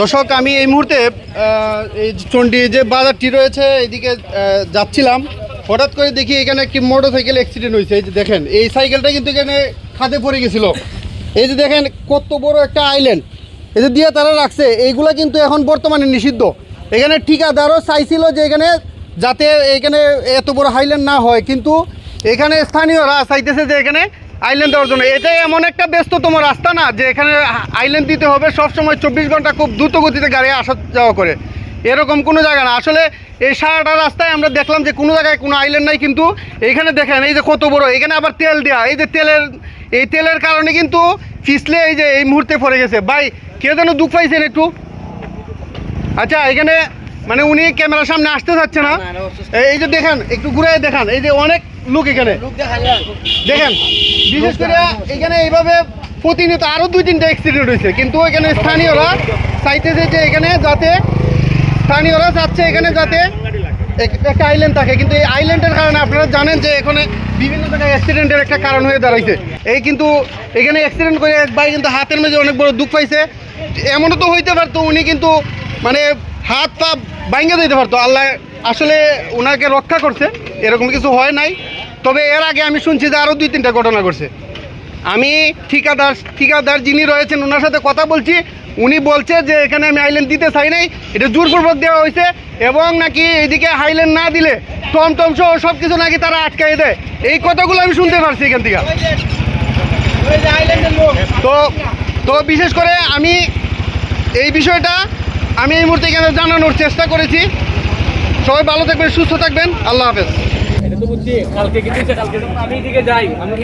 দর্শক আমি এই মুহূর্তে এই চণ্ডী যে বাজারটি রয়েছে আহ, যাচ্ছিলাম। হঠাৎ করে দেখি এখানে একটি মোটর সাইকেল অ্যাক্সিডেন্ট হয়েছে এই যে দেখেন এই সাইকেলটা কিন্তু এখানে খাদে পড়ে গেছিল। এই যে দেখেন কত বড় একটা আইল্যান্ড এই যে দিয়ে তারা রাখছে এইগুলা কিন্তু এখন বর্তমানে নিষিদ্ধ। এখানে ঠিকাদারও চাইছিল যে এখানে যাতে এখানে এত বড় হাইল্যান্ড না হয় কিন্তু এখানে স্থানীয়রা চাইতেছে যে এখানে আইল্যান্ড দেওয়ার জন্য। এটাই এমন একটা ব্যস্ততম রাস্তা না যে এখানে আইল্যান্ড দিতে হবে সবসময় চব্বিশ ঘণ্টা খুব দ্রুত গতিতে গাড়ি আসা যাওয়া করে। এরকম কোনো জায়গা না। আসলে এই সারাটা রাস্তায় আমরা দেখলাম যে কোনো জায়গায় কোনো আইল্যান্ড নাই কিন্তু এখানে দেখেন এই যে কত বড় এখানে আবার তেল দেওয়া এই যে তেলের এই তেলের কারণে কিন্তু পিছলে এই যে এই মুহূর্তে পড়ে গেছে। ভাই কে যেন দুঃখ পাইছেন একটু? আচ্ছা এখানে মানে উনি ক্যামেরার সামনে আসতে চাচ্ছে না। এই যে দেখেন একটু ঘুরে দেখান। এই যে অনেক লোক এখানে। দেখেন বিশেষ করে এখানে এইভাবে প্রতিনিয়ত আরও দুই তিনটা অ্যাক্সিডেন্ট হয়েছে। কিন্তু এখানে স্থানীয়রা চাইতেছে যে এখানে যাতে স্থানীয়রা চাচ্ছে এখানে যাতে এক- একটা আইল্যান্ড থাকে। কিন্তু এই আইল্যান্ডের কারণে আপনারা জানেন যে এখানে বিভিন্ন জায়গায় অ্যাক্সিডেন্টের একটা কারণ হয়ে দাঁড়াইছে। এই কিন্তু এখানে অ্যাক্সিডেন্ট করে এক ভাই কিন্তু হাতের মেঝে অনেক বড় দুঃখ পাইছে। এমনও তো হইতে পারতো উনি কিন্তু মানে হাত পা ভাঙ্গে দিতে পারতো। আল্লাহ আসলে ওনাকে রক্ষা করছে। এরকম কিছু হয় নাই। তবে এর আগে আমি শুনছি যে আরও দুই তিনটা ঘটনা ঘটছে। আমি ঠিকাদার ঠিকাদার যিনি রয়েছেন, ওনার সাথে কথা বলছি। উনি বলছে যে এখানে আমি আইল্যান্ড দিতে চাই নাই, এটা জোরপূর্বক দেওয়া হয়েছে এবং নাকি এদিকে হাইল্যান্ড না দিলে টম টম সহ সব কিছু নাকি তারা আটকাই দেয়। এই কথাগুলো আমি শুনতে পারছি এখান থেকে। তো তো বিশেষ করে আমি এই বিষয়টা আমি এই মুহূর্তে এখানে জানানোর চেষ্টা করেছি। সবাই ভালো থাকবেন, সুস্থ থাকবেন। আল্লাহ হাফেজ। এটা তো বুঝছি কালকে কিন্তু আমি দিকে যাই। আমি